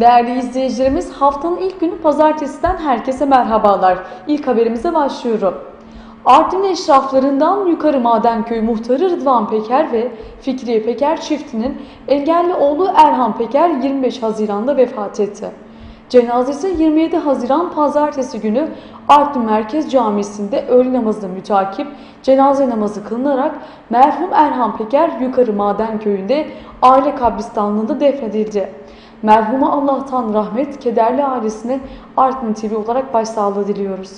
Değerli izleyicilerimiz haftanın ilk günü pazartesiden herkese merhabalar. İlk haberimize başlıyorum. Artvin eşraflarından Yukarı Madenköy muhtarı Rıdvan Peker ve Fikriye Peker çiftinin engelli oğlu Erhan Peker 25 Haziran'da vefat etti. Cenazesi 27 Haziran pazartesi günü Artvin Merkez Camisi'nde öğle namazına mütakip cenaze namazı kılınarak merhum Erhan Peker Yukarı Madenköy'ünde aile kabristanlığında defnedildi. Merhuma Allah'tan rahmet, kederli ailesine Artvin TV olarak başsağlığı diliyoruz.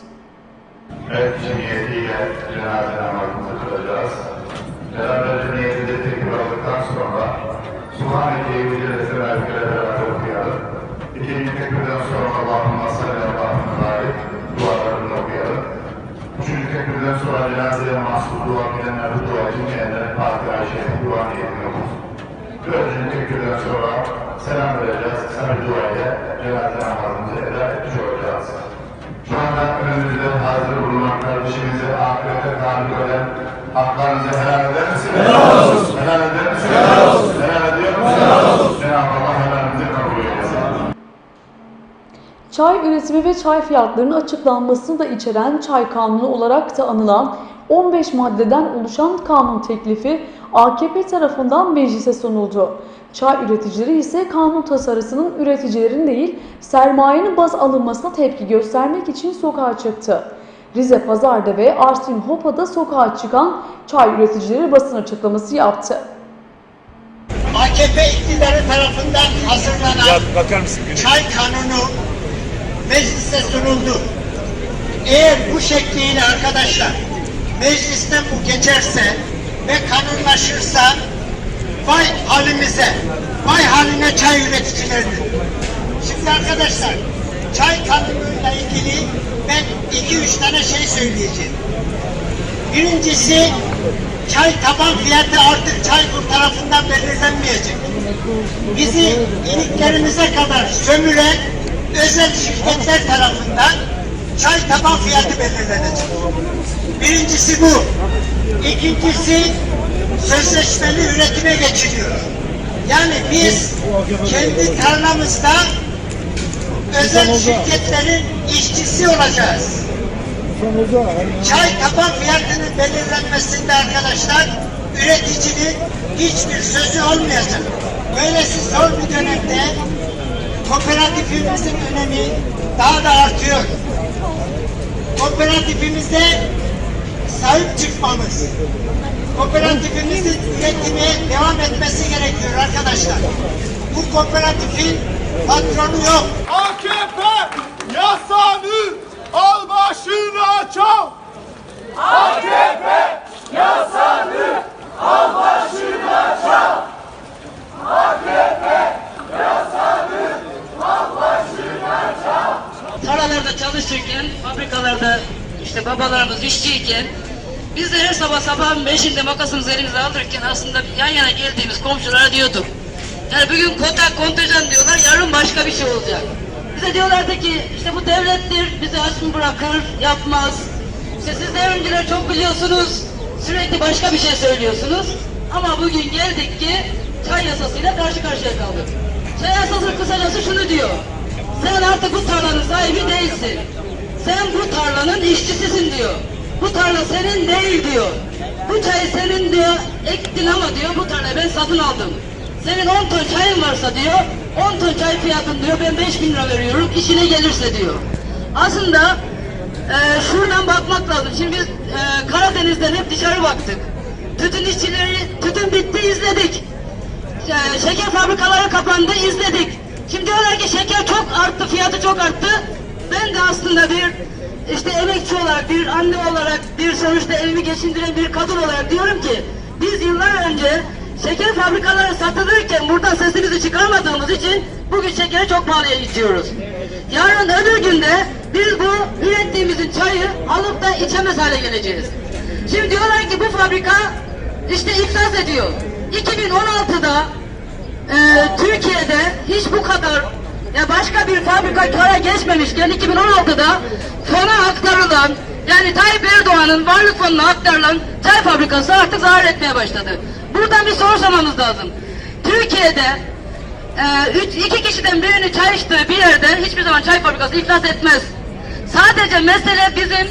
Evet, cemiyetiyle cenaze namazımızı kılacağız. Cenazelerin niyetinde tekbir aldıktan sonra Subhaneke'yi bilirse belkele beraber okuyalım. İkinci tekbirden sonra Allahümme salli Allahümme barik dualarını okuyalım. Üçüncü tekbirden sonra cenazeye mahsus dua bilenler bu dua için kendilerine Fatiha-i Şerif dua niyetini okusun. Dördüncü tekbirden sonra selam vereceğiz. Kısa bir dua ile cenaze namazımızı eda etmiş olacağız. Şu anda önümüzde hazır bulunan kardeşimizi ahirete talip eden haklarınızı helal eder misiniz? Helal olsun. Helal eder misiniz? Helal olsun. Helal ediyor musunuz? Helal olsun. Cenab-ı Allah helalinizi kabul eylesin. Çay üretimi ve çay fiyatlarının açıklanmasını da içeren çay kanunu olarak da anılan 15 maddeden oluşan kanun teklifi AKP tarafından meclise sunuldu. Çay üreticileri ise kanun tasarısının üreticilerin değil sermayenin baz alınmasına tepki göstermek için sokağa çıktı. Rize Pazar'da ve Artvin Hopa'da sokağa çıkan çay üreticileri basın açıklaması yaptı. AKP iktidarı tarafından hazırlanan Ya bakar mısın çay kanunu meclise sunuldu. Eğer bu şekliyle arkadaşlar meclisten bu geçerse ve kanunlaşırsa vay halimize, vay haline çay üreticilerinin. Şimdi arkadaşlar çay kanunuyla ilgili ben iki üç tane şey söyleyeceğim. Birincisi çay taban fiyatı artık Çaykur tarafından belirlenmeyecek. Bizi iliklerimize kadar sömüren özel şirketler tarafından çay taban fiyatı belirlenecek. Birincisi bu. İkincisi sözleşmeli üretime geçiliyor. Yani biz kendi tarlamızda özel şirketlerin işçisi olacağız. Çay taban fiyatının belirlenmesinde arkadaşlar üreticinin hiçbir sözü olmayacak. Böylesi zor bir dönemde kooperatifimizin önemi daha da artıyor. Kooperatifimize sahip çıkmamız, kooperatifimizin üretime devam etmesi gerekiyor arkadaşlar. Bu kooperatifin patronu yok. AKP yasanı al başına çal. tarlalarda çalışırken, fabrikalarda işte babalarımız işçiyken biz de her sabah sabahın beşinde makasımızı elimize alırken aslında yan yana geldiğimiz komşulara diyorduk. Yani bugün kota kontenjan diyorlar, yarın başka bir şey olacak. Bize diyorlardı ki işte bu devlettir, bizi aç mı bırakır, yapmaz. İşte siz devrimciler çok biliyorsunuz, sürekli başka bir şey söylüyorsunuz. Ama bugün geldik ki çay yasasıyla karşı karşıya kaldık. Çay yasası kısacası şunu diyor. Sen artık bu tarlanın sahibi değilsin. Sen bu tarlanın işçisisin diyor. Bu tarla senin değil diyor. Bu çayı senin diyor ektin ama diyor bu tarlayı ben satın aldım. Senin 10 ton çayın varsa diyor 10 ton çay fiyatın diyor ben 5 bin lira veriyorum işine gelirse diyor. Aslında e, şuradan bakmak lazım. Şimdi biz e, Karadeniz'den hep dışarı baktık. Tütün işçileri, tütün bitti izledik. E, şeker fabrikaları kapandı izledik. Şimdi diyorlar ki şeker çok arttı, fiyatı çok arttı. Ben de aslında bir işte emekçi olarak, bir anne olarak, bir sonuçta evimi geçindiren bir kadın olarak diyorum ki biz yıllar önce şeker fabrikaları satılırken buradan sesimizi çıkarmadığımız için bugün şekeri çok pahalıya içiyoruz. Yarın öbür günde biz bu ürettiğimizin çayı alıp da içemez hale geleceğiz. Şimdi diyorlar ki bu fabrika işte iflas ediyor. 2016'da ee, Türkiye'de hiç bu kadar ya başka bir fabrika kara geçmemişken 2016'da fona aktarılan yani Tayyip Erdoğan'ın varlık fonuna aktarılan çay fabrikası artık zarar etmeye başladı. Buradan bir soru sormamız lazım. Türkiye'de e, üç, iki kişiden birini çay çalıştığı bir yerde hiçbir zaman çay fabrikası iflas etmez. Sadece mesele bizim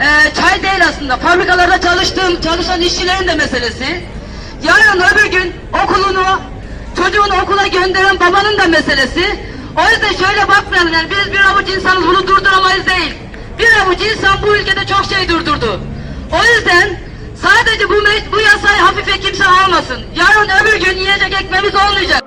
e, çay değil aslında. Fabrikalarda çalıştığım, çalışan işçilerin de meselesi. Yarın öbür gün okulunu, çocuğunu okula gönderen babanın da meselesi. O yüzden şöyle bakmayalım yani biz bir avuç insanız bunu durduramayız değil. Bir avuç insan bu ülkede çok şey durdurdu. O yüzden sadece bu, bu yasayı hafife kimse almasın. Yarın öbür gün yiyecek ekmeğimiz olmayacak.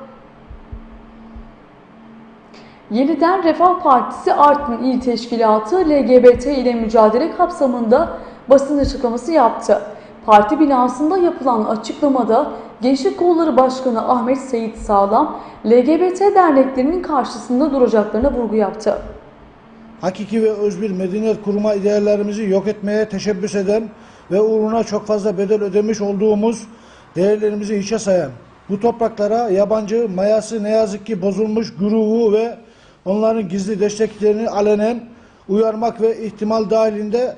Yeniden Refah Partisi Artvin İl Teşkilatı LGBT ile mücadele kapsamında basın açıklaması yaptı. Parti binasında yapılan açıklamada Gençlik Kolları Başkanı Ahmet Seyit Sağlam, LGBT derneklerinin karşısında duracaklarına vurgu yaptı. hakiki ve özgür medeniyet kurma ideallerimizi yok etmeye teşebbüs eden ve uğruna çok fazla bedel ödemiş olduğumuz değerlerimizi hiçe sayan, bu topraklara yabancı mayası ne yazık ki bozulmuş güruhu ve onların gizli desteklerini alenen uyarmak ve ihtimal dahilinde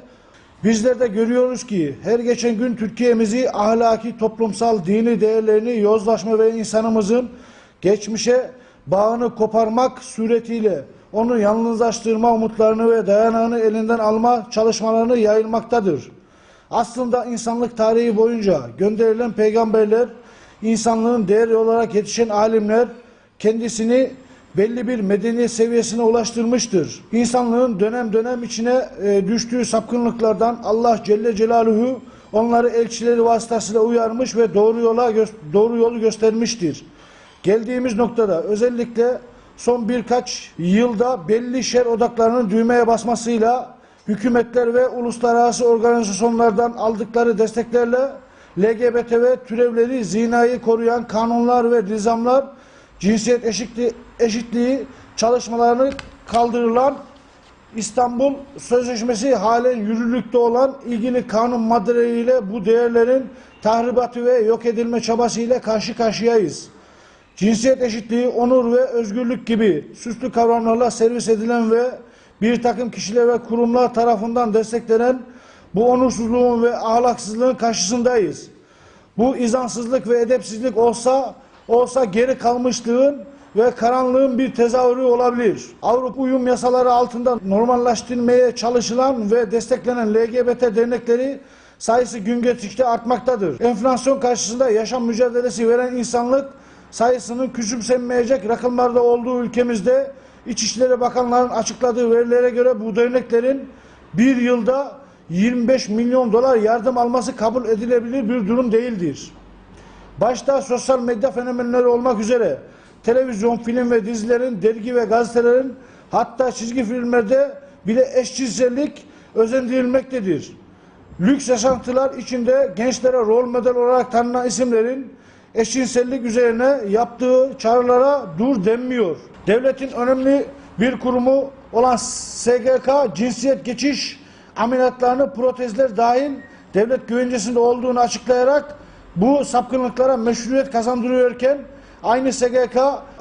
bizler de görüyoruz ki her geçen gün Türkiye'mizi ahlaki, toplumsal, dini değerlerini yozlaşma ve insanımızın geçmişe bağını koparmak suretiyle onu yalnızlaştırma umutlarını ve dayanağını elinden alma çalışmalarını yayılmaktadır. Aslında insanlık tarihi boyunca gönderilen peygamberler, insanlığın değeri olarak yetişen alimler kendisini belli bir medeniyet seviyesine ulaştırmıştır. İnsanlığın dönem dönem içine e, düştüğü sapkınlıklardan Allah Celle Celaluhu onları elçileri vasıtasıyla uyarmış ve doğru yola doğru yolu göstermiştir. Geldiğimiz noktada özellikle son birkaç yılda belli şer odaklarının düğmeye basmasıyla hükümetler ve uluslararası organizasyonlardan aldıkları desteklerle LGBT ve türevleri zinayı koruyan kanunlar ve nizamlar cinsiyet eşitliği, eşitliği çalışmalarını kaldırılan İstanbul Sözleşmesi halen yürürlükte olan ilgili kanun maddeleriyle bu değerlerin tahribatı ve yok edilme çabasıyla karşı karşıyayız. Cinsiyet eşitliği, onur ve özgürlük gibi süslü kavramlarla servis edilen ve bir takım kişiler ve kurumlar tarafından desteklenen bu onursuzluğun ve ahlaksızlığın karşısındayız. Bu izansızlık ve edepsizlik olsa olsa geri kalmışlığın ve karanlığın bir tezahürü olabilir. Avrupa uyum yasaları altında normalleştirmeye çalışılan ve desteklenen LGBT dernekleri sayısı gün geçtikçe artmaktadır. Enflasyon karşısında yaşam mücadelesi veren insanlık sayısının küçümsenmeyecek rakımlarda olduğu ülkemizde İçişleri Bakanlığı'nın açıkladığı verilere göre bu derneklerin bir yılda 25 milyon dolar yardım alması kabul edilebilir bir durum değildir. Başta sosyal medya fenomenleri olmak üzere televizyon, film ve dizilerin, dergi ve gazetelerin hatta çizgi filmlerde bile eşcinsellik özendirilmektedir. Lüks yaşantılar içinde gençlere rol model olarak tanınan isimlerin eşcinsellik üzerine yaptığı çağrılara dur denmiyor. Devletin önemli bir kurumu olan SGK cinsiyet geçiş ameliyatlarını protezler dahil devlet güvencesinde olduğunu açıklayarak bu sapkınlıklara meşruiyet kazandırıyorken aynı SGK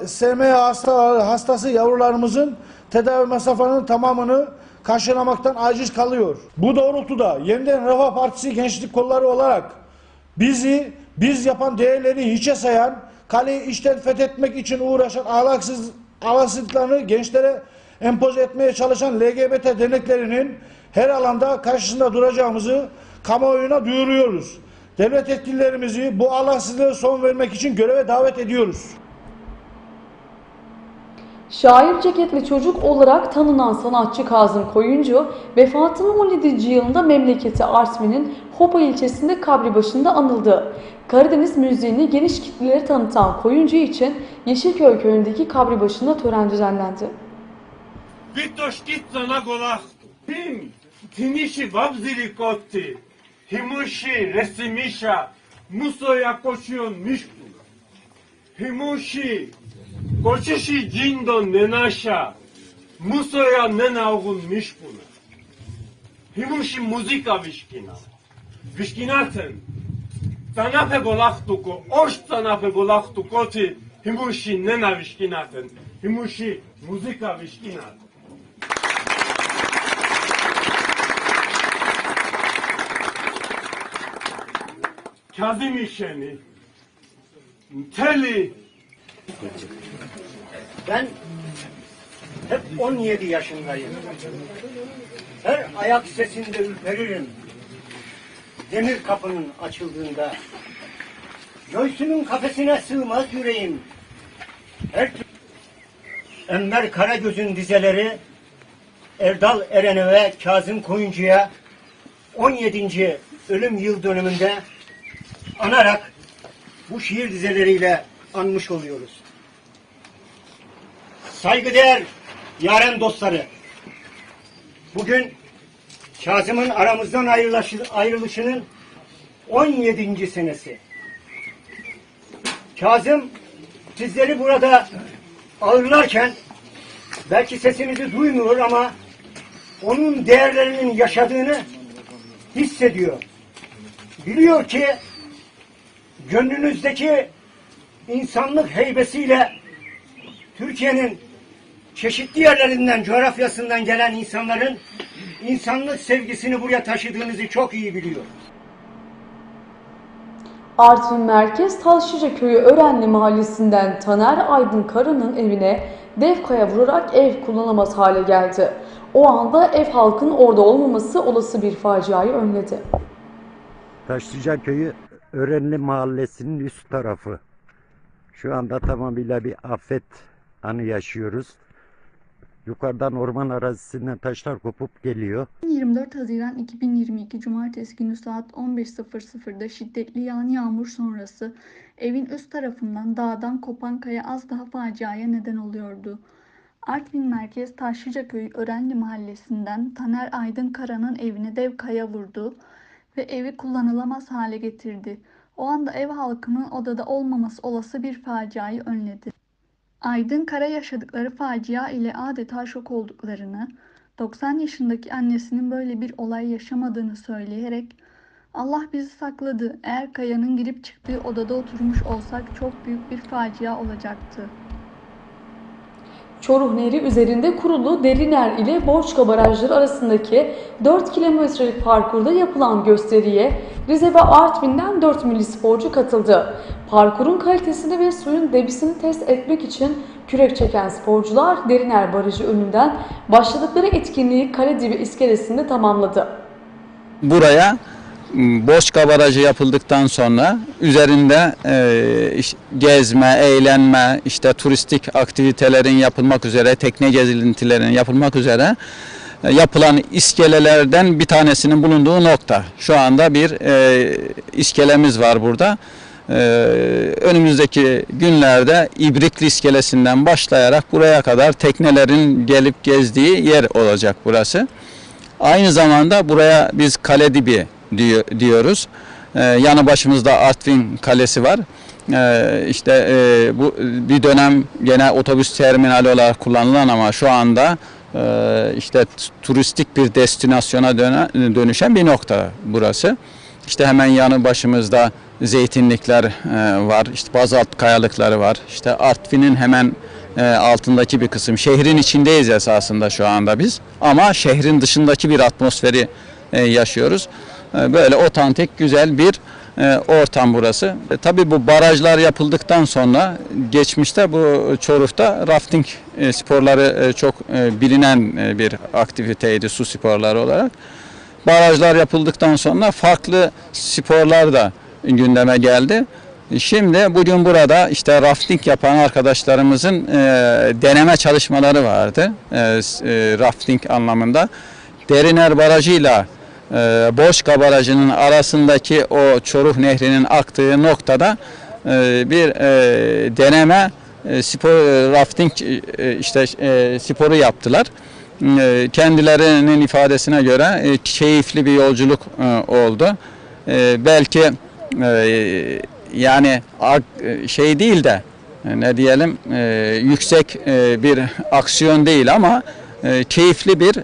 SMA hasta, hastası yavrularımızın tedavi masraflarının tamamını karşılamaktan aciz kalıyor. Bu doğrultuda yeniden Refah Partisi gençlik kolları olarak bizi biz yapan değerleri hiçe sayan, kaleyi içten fethetmek için uğraşan ahlaksız ahlaksızlıklarını gençlere empoze etmeye çalışan LGBT derneklerinin her alanda karşısında duracağımızı kamuoyuna duyuruyoruz. Devlet yetkililerimizi bu Allahsızlığı son vermek için göreve davet ediyoruz. Şair ceketli çocuk olarak tanınan sanatçı Kazım Koyuncu, vefatının 17. yılında memleketi Artvin'in Hopa ilçesinde kabri başında anıldı. Karadeniz müziğini geniş kitlelere tanıtan Koyuncu için Yeşilköy köyündeki kabri başında tören düzenlendi. Vitoş git zanagolah, tim, tinişi vabzili kotti. himushi resimisha muso yakoshion mishku. Himushi koshishi jindo nenasha muso ya nenaugun mishkuna. Himushi muzika wishkina. Wishkinacen. Tanafe golachtuko, osz tanafe golachtuko, ty himushi nenawiśkinaten, himushi muzyka wiśkinaten. İşeni, teli, Ben Hep 17 yaşındayım. Her ayak sesinde ürperirim. Demir kapının açıldığında. Göğsümün kafesine sığmaz yüreğim. Her Enver Karagöz'ün dizeleri Erdal Eren'e ve Kazım Koyuncu'ya 17. ölüm yıl dönümünde anarak bu şiir dizeleriyle anmış oluyoruz. Saygıdeğer yaren dostları, bugün Kazım'ın aramızdan ayrılışı, ayrılışının 17. senesi. Kazım sizleri burada ağırlarken belki sesimizi duymuyor ama onun değerlerinin yaşadığını hissediyor. Biliyor ki gönlünüzdeki insanlık heybesiyle Türkiye'nin çeşitli yerlerinden, coğrafyasından gelen insanların insanlık sevgisini buraya taşıdığınızı çok iyi biliyor. Artvin Merkez Taşlıca Köyü Örenli Mahallesi'nden Taner Aydın Kara'nın evine dev kaya vurarak ev kullanılamaz hale geldi. O anda ev halkının orada olmaması olası bir faciayı önledi. Taşlıca Köyü Örenli Mahallesi'nin üst tarafı. Şu anda tamamıyla bir afet anı yaşıyoruz. Yukarıdan orman arazisinden taşlar kopup geliyor. 24 Haziran 2022 Cumartesi günü saat 15.00'da şiddetli yağan yağmur sonrası evin üst tarafından dağdan kopan kaya az daha faciaya neden oluyordu. Artvin Merkez Taşlıca Köyü Örenli Mahallesi'nden Taner Aydın Kara'nın evine dev kaya vurdu ve evi kullanılamaz hale getirdi. O anda ev halkının odada olmaması olası bir faciayı önledi. Aydın Kara yaşadıkları facia ile adeta şok olduklarını, 90 yaşındaki annesinin böyle bir olay yaşamadığını söyleyerek Allah bizi sakladı. Eğer Kaya'nın girip çıktığı odada oturmuş olsak çok büyük bir facia olacaktı. Çoruh Nehri üzerinde kurulu Deriner ile Borçka barajları arasındaki 4 kilometrelik parkurda yapılan gösteriye Rize ve Artvin'den 4 milli sporcu katıldı. Parkurun kalitesini ve suyun debisini test etmek için kürek çeken sporcular Deriner Barajı önünden başladıkları etkinliği kale dibi iskelesinde tamamladı. buraya Boşka Barajı yapıldıktan sonra üzerinde e, gezme, eğlenme, işte turistik aktivitelerin yapılmak üzere, tekne gezintilerinin yapılmak üzere e, yapılan iskelelerden bir tanesinin bulunduğu nokta. Şu anda bir e, iskelemiz var burada. E, önümüzdeki günlerde İbrikli iskelesinden başlayarak buraya kadar teknelerin gelip gezdiği yer olacak burası. Aynı zamanda buraya biz kale dibi diyor, diyoruz. Ee, yanı başımızda Artvin Kalesi var. Ee, işte e, bu bir dönem gene otobüs terminali olarak kullanılan ama şu anda e, işte turistik bir destinasyona dönüşen bir nokta burası. İşte hemen yanı başımızda zeytinlikler e, var, işte bazalt kayalıkları var. İşte Artvin'in hemen e, altındaki bir kısım. Şehrin içindeyiz esasında şu anda biz. Ama şehrin dışındaki bir atmosferi yaşıyoruz. E, böyle otantik güzel bir e, ortam burası. E, tabii bu barajlar yapıldıktan sonra geçmişte bu Çoruh'ta rafting e, sporları çok bilinen bir aktiviteydi su sporları olarak. Barajlar yapıldıktan sonra farklı sporlar da gündeme geldi. Şimdi bugün burada işte rafting yapan arkadaşlarımızın e, deneme çalışmaları vardı. E, e, rafting anlamında. Deriner Barajı'yla e, Boşka Barajı'nın arasındaki o Çoruh Nehri'nin aktığı noktada e, bir e, deneme e, spor rafting işte sporu yaptılar. Kendilerinin ifadesine göre keyifli bir yolculuk oldu. Belki yani şey değil de ne diyelim yüksek bir aksiyon değil ama keyifli bir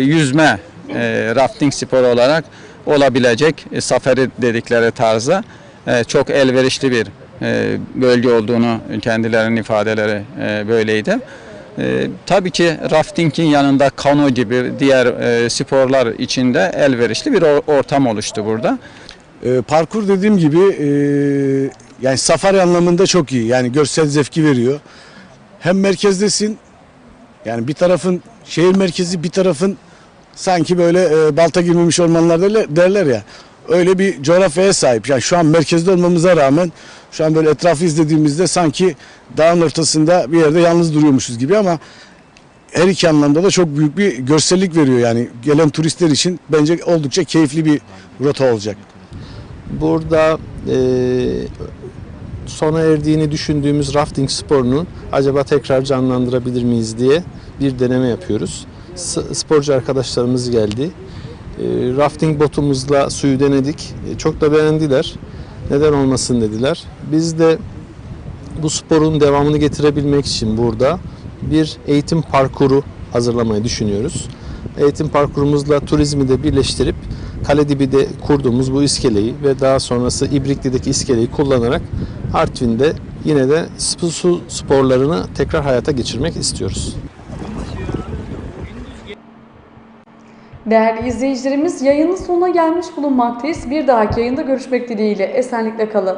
yüzme e, rafting sporu olarak olabilecek e, safari dedikleri tarzda e, çok elverişli bir e, bölge olduğunu kendilerinin ifadeleri e, böyleydi. E, tabii ki raftingin yanında kano gibi diğer e, sporlar içinde elverişli bir or- ortam oluştu burada. Ee, parkur dediğim gibi e, yani safari anlamında çok iyi. Yani görsel zevki veriyor. Hem merkezdesin Yani bir tarafın şehir merkezi bir tarafın sanki böyle e, balta girmemiş ormanlar derler, derler ya. Öyle bir coğrafyaya sahip. Yani şu an merkezde olmamıza rağmen şu an böyle etrafı izlediğimizde sanki dağın ortasında bir yerde yalnız duruyormuşuz gibi ama her iki anlamda da çok büyük bir görsellik veriyor yani gelen turistler için bence oldukça keyifli bir rota olacak. Burada e, sona erdiğini düşündüğümüz rafting sporunu acaba tekrar canlandırabilir miyiz diye bir deneme yapıyoruz. Sporcu arkadaşlarımız geldi. E, rafting botumuzla suyu denedik. E, çok da beğendiler. Neden olmasın dediler. Biz de bu sporun devamını getirebilmek için burada bir eğitim parkuru hazırlamayı düşünüyoruz. Eğitim parkurumuzla turizmi de birleştirip Kaledibi'de kurduğumuz bu iskeleyi ve daha sonrası İbrikli'deki iskeleyi kullanarak Artvin'de yine de su sporlarını tekrar hayata geçirmek istiyoruz. Değerli izleyicilerimiz yayının sonuna gelmiş bulunmaktayız. Bir dahaki yayında görüşmek dileğiyle. Esenlikle kalın.